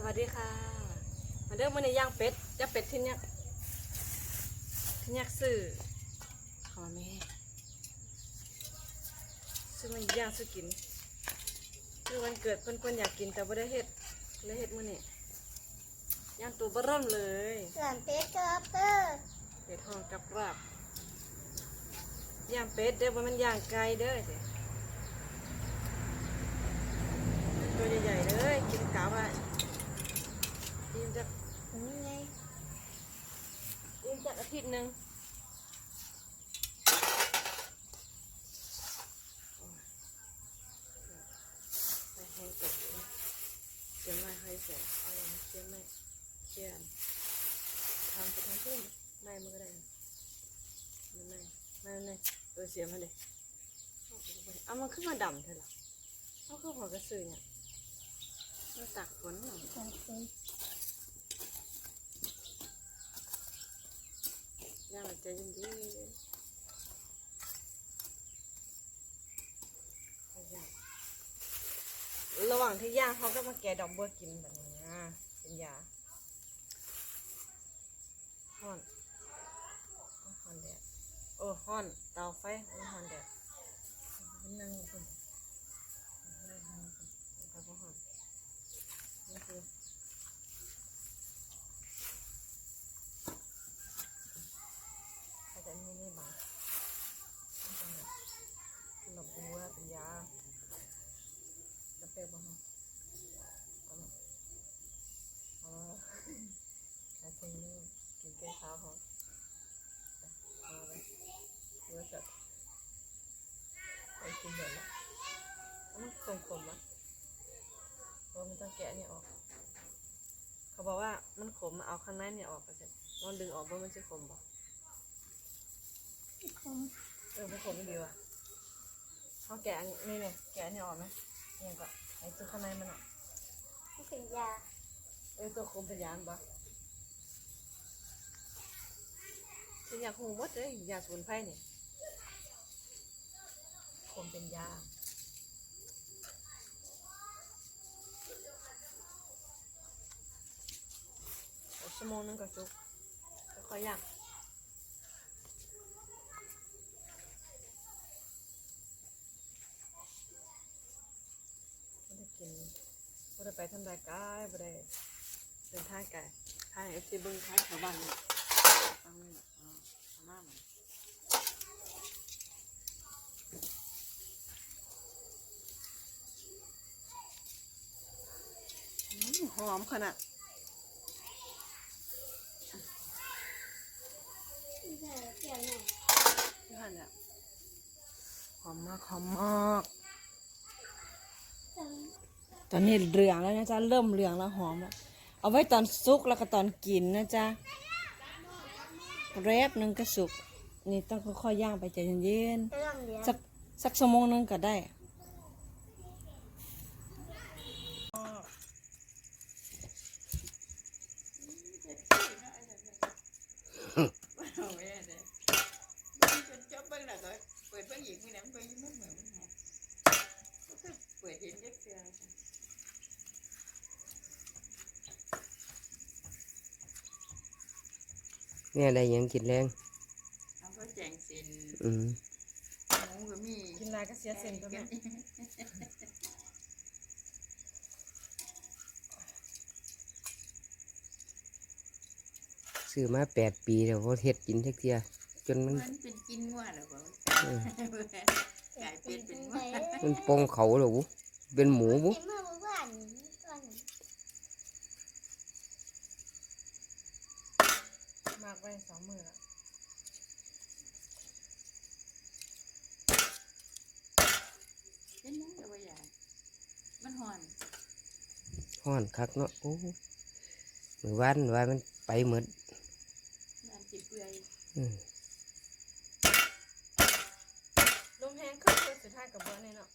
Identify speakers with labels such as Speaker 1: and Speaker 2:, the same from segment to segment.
Speaker 1: สวัสดีค่ะ มาเด้อมื้อนี้ย่างเป็ดย่างเป็ดที่เนี่ยที่เนี่ยซื้อขอแม่ซื้อมาย่างซื้อกินคือวันเกิดเพิ่นเพิ่นอยากกินแต่บ่ได้เฮ็ดเลยเฮ็ดมื้อนี้ย่างตัวเบ่เริ่มเลย
Speaker 2: ส่วนเป็ดกับเตอร์
Speaker 1: เป็ดห้องกับราบย่างเป็ดเด้อบ่แมันย่างไก่เด้อเด้อตัวใหญ่ๆเลยกินกะว่ากินจัก
Speaker 2: นี่ไง
Speaker 1: กินจักอาทิตย์หนึงไปแห้งเก็บเลยเชียงใหม่ให้เสร็จเอาอย่างเชียงใหม่เชียนทำไปทั้งขึ้นไม่มันก็ได้ไม่ไม่ไม่ไม่เออเสียมันเลยเอามันขึ้นมาดำเถอะล่ะเอาขึ้นหัวกระสือเนี่ยมาตักฝนหน่อย
Speaker 2: สองคน
Speaker 1: ย่างใจเย็นๆเอาย่างระหว่างที่ย่างเขาก็มาแกะดอกบัวกินแบบนี้นะเป็นยาฮ้อนฮ้อนแดดโอ้ฮ้อนเตาไฟโอ้ฮ้อนแดดนั่งอยู่คนนั่งคนแล้วก็บ่อนนี่คือ เขาจะนี่นี่มานี่เป็นแบบขนมบัว เป็นยากาแฟบ้างเอาเอามาคาเฟ่นี่กินแก้เช้าเขาเอาไปเนื้อสัตว์ไปกินเดี๋ยวละแล้วมันตรงขมอะเพราะมันต้องแกะนี่ออก เขาบอกว่ามันขมเอาข้างในนี่ออกไปเสร็จลองดึงออกว่ามันจะขมบ่
Speaker 2: คม
Speaker 1: เออมันขมดีว่ะ เขาแกะอันนี่เนี่ยแกะอันนี่ออกไหมยังก็ไอ้ตัวข้างในมันอะ
Speaker 2: นี่เป็นยา
Speaker 1: เออตัวคมเป็นยานปะเป็นยาคูมดเลยยาสมุนไพรเนี่ยคมเป็นยาเอาชั่วโมงนึงก็จุกค่อยๆย่างไม่ได้กิน ไม่ได้ไปทำรายกายไม่ได้เดินทางไกลทางเอฟซีบึงทางแถวบ้านนี่ฟังนี่น่ะอ๋อข้างหน้านอืมหอมขนาด
Speaker 2: ที่เธอเกี่ยวหน่อย
Speaker 1: ที่หันเนี่ยหอมมากหอมมาก ตอนนี้เหลืองแล้วนะจ๊ะเริ่มเหลืองแล้วหอมแล้วเอาไว้ตอนซุกแล้วก็ตอนกินนะจ๊ะแรบหนึ่งก็สุก นี่ต้องค่อยๆย่างไปใจเย็นๆสักสักชั่วโมงนึงก็ได้
Speaker 3: เนี่ยได้หยังกินแรง
Speaker 4: เอาก็แจงเส้น
Speaker 3: อืม
Speaker 4: หมูก็มี
Speaker 1: กินลายก็เสียเส้นก็แม่
Speaker 3: ซื้อมาแปดปีแล้วพอเฮ็ดกินทักเทียจนมัน
Speaker 4: มันเป็นกินงัวหรอเปล่า
Speaker 3: เออ
Speaker 4: ไก่เป็ดเป็นงัว
Speaker 3: มันปองเขาหรอบุเป็นหมูบุ
Speaker 2: เห็นเมื่อ วานก่อน
Speaker 1: มากไว้สองมือละ
Speaker 4: เป็นนังก็บ่อยากมันห่อน
Speaker 3: ห้อนคักเนาะโอ้มือวันว่ามันไปหมด
Speaker 4: มันจิเปื่อย
Speaker 3: อืม
Speaker 1: ลมแห้งขึ้นคือสุดท้ายกับเบอร์นี่เนาะ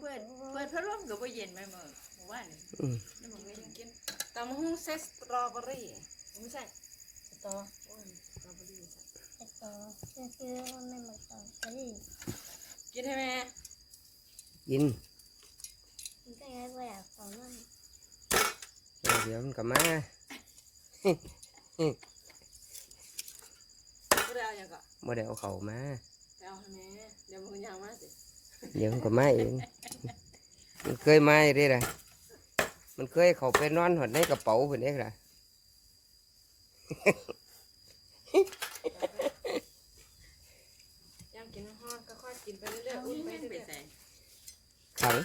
Speaker 4: เปิดเปิดพัดลมก็บ่เย็นไปเมื่อเมื่อวาน
Speaker 3: อืม
Speaker 4: นี่มันไม่ได้
Speaker 1: กินตำหุ้งเซสตรอเบอรี่ไม่ใช่ส ตอโอ้ยสตรอเบอรี่ไม่ใช่
Speaker 2: แต่ต่อคือคือมันไม่เหมือนต่อก็ดี
Speaker 1: กินให้แม่
Speaker 3: กิน
Speaker 2: มันก็ยังแบบของมัน
Speaker 3: เออเดี๋ยวมันก็มา
Speaker 1: ก็ได้เอาอย่างก็
Speaker 3: บ่ได้เอาเขามา
Speaker 1: ไปเอาแม่เดี๋ยวมึงยางมาสิ
Speaker 3: เดี๋ยวมันก็มาเองมันเคยมาอยู่เด้ล่ะมันเคยเขาไปนอนหอดในกระเป๋าเพิ่นเด้ล่ะ
Speaker 1: ย่างกินห้อนก็ค่อยกินไปเรื่อยๆอุ่
Speaker 4: นไป
Speaker 1: เรื่อย
Speaker 4: ใส่
Speaker 3: ขัง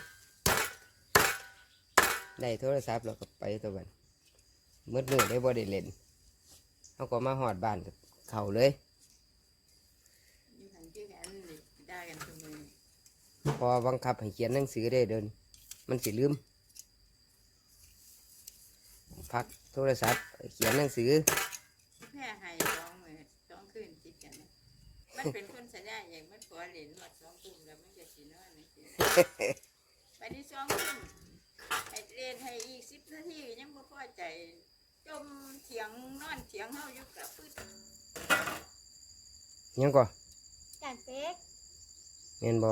Speaker 3: ได้โทรศัพท์แล้วก็ไปตัวบันมืดมืดได้บ่ได้เล่นเขาก็มาหอดบ้านก็เขาเลย
Speaker 4: อยู่หันชื่อกันเลยได้กันทุกมือ
Speaker 3: พอบังคับให้เขียนหนังสือได้เดิน มันสิลืม พักโทรศัพท์เขียนหนังสือ
Speaker 4: แพ้ให้สองมือสองคืนติดกันนะมันเป็นคนสัญญาอย่างมันขอเหรียญหมดสองทุ่มแล้วมันจะสีนอนนี่สิไปที่สองทุ่มให้เรียนให้อีกสิบนาทียังไม่พอใจ จมเถียงนอนเถียงเฮาอยู่กับพืช
Speaker 3: ยังก็
Speaker 2: จานเป็ก
Speaker 3: เงินบ่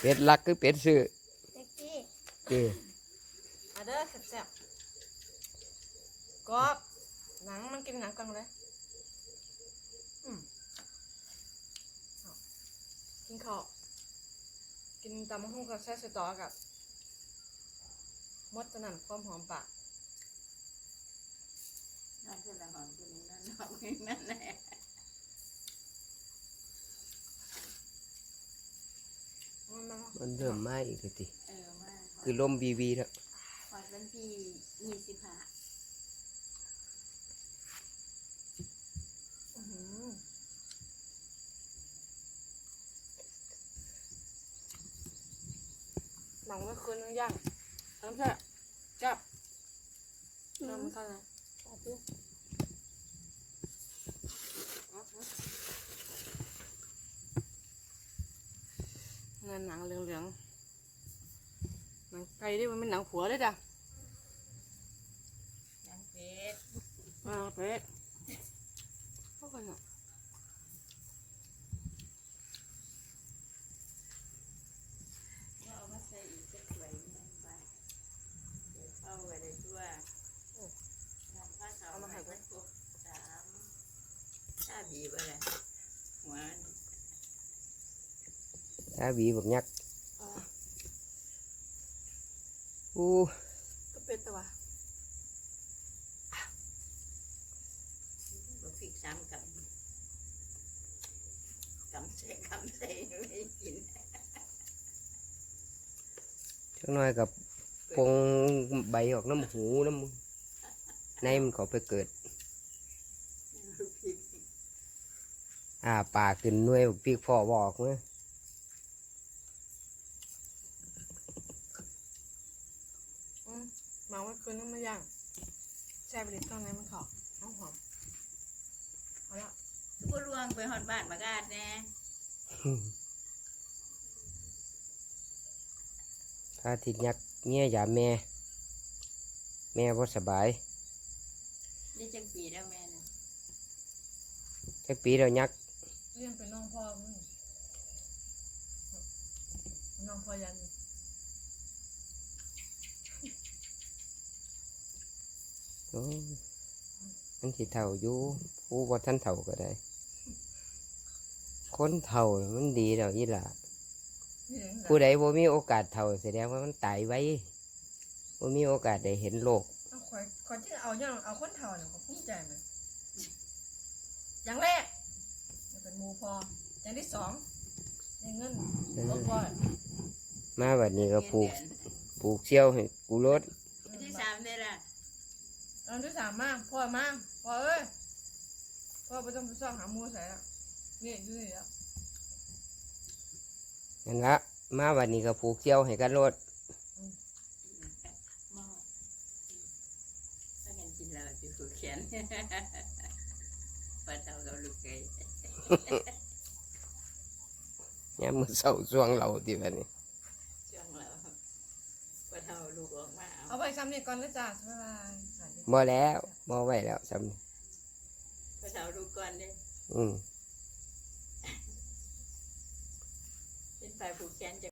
Speaker 3: เป็ดลักคือเป็ดซื้อ
Speaker 2: เป็กกี้
Speaker 3: เจ้
Speaker 1: ๆมาเด้อแซ่บๆกรอบ หนังมันกินหนังกันเลยอืมเอากินข้าวกินตำมะฮุ่งกับแซ่สตอกับมดจะนั่นความหอมปาก
Speaker 4: นอนเพื่อนละหอนคนนี้นั่นนอนคนนี้นั่นแหละ
Speaker 1: มันมา
Speaker 3: มันเริ่มมาอีกแล้วติ
Speaker 4: เออมา
Speaker 3: คือลมวีวีแล้ว
Speaker 4: วันวันที่ยี่สิบห้า
Speaker 1: อื้อหือ หนังเมื่อคืนมันย่างน้ำแซ่บจับน้ำมันเข้าเลย
Speaker 2: สาธุ
Speaker 1: เงินหนังเหลืองๆหนังไก่ดิมันเป็นหนังผัวเลยจ้ะ
Speaker 4: ยังเพชร
Speaker 1: มาเป๊ะเข้ากันอะ
Speaker 4: เอามาใส่อีกสักถ้วยหนึงไปเดี๋ยวเข้าไปในตัวน้ำผ้าขาวมาให้มันครบสามชาบีบอะไรหัวมัน
Speaker 3: ถ้าบีบักยักษ์
Speaker 1: อ่า
Speaker 3: อู้
Speaker 1: ก็เป็นตัว
Speaker 4: บะพริกสามกำกำใส่กำใส่ไม่กิน
Speaker 3: จักหน่อยกับปงใบออกน้ำหูน้ำในมันเขาไปเกิด
Speaker 4: บะพริก
Speaker 3: อ่าปากขึ้นหน่วยบักปีกพ่อบอกเมื่อ
Speaker 1: อืมหมาเมื่อคืนนั่นมาย่างแซ่บลิ้นตรงไหนมันขอบน้องหอมเอาละ
Speaker 4: กูลวงไปหอดบ้านมากาดแน่
Speaker 3: พระอาทิตย์ยักษ์เมียยามแม่ แม่บ่สบาย
Speaker 4: นี่จังปีแล้วแม่นะ
Speaker 3: จักปีแล้วยักษ์
Speaker 1: เรียนเป็นน้องพ่อมึงน้องพ่อยัน
Speaker 3: โอ้ยมันสิเท่าอยู่ผู้บ่ทันเท่าก็ได้ คนเท่าน่ะมันดีแล้วอีหล่ะ
Speaker 1: นี่เอง
Speaker 3: ผู้ใดบ่มีโอกาสเท่าแสดงว่ามันตายไว้บ่มีโอกาสได้เห็นโลก
Speaker 1: เอาคอยคอยที่เอาอย่างเอาคนเท่าเนี่ยเขาภูมิใจไหมอย่างแรกจะเป็นหมูพออย่างที่สองได้เงิน
Speaker 3: เอ
Speaker 1: ล
Speaker 3: อ
Speaker 1: ดก่อน
Speaker 3: มาบัดนี้ก็ปลูก
Speaker 4: เดือน
Speaker 3: ปลูกเชี่ยวให้กูรถ
Speaker 4: อันที่สามเนี่ยล่ะ
Speaker 1: อันที่สามมากพ่อมากพ่อเอ้ยพ่อไปต้องไปซ่องหาหมูใส่แล้ว นี่ดูนี่แล้ว
Speaker 3: นั่นละมาบัดนี้ก็ปลูกเชี่ยวให้กันรถ
Speaker 4: หม้อถ้ากันกินแล้วจะผูกแขนพอเท่ากับลูกเกย
Speaker 3: ยามมื้อเช้าช่วงเราติบัดนี้
Speaker 4: ช่วงเราพอเท่าลูกออกมาเอา
Speaker 1: เอาไปซ้ำนี่ก่อนนะจ้าบ๊ายบายสวัสดี
Speaker 3: บ่แล้วบ่ไว้แล้วซ้ำ
Speaker 4: พอเท่าลูกก่อนเด้
Speaker 3: อืม
Speaker 4: เป็นไฟผูกแขนจะ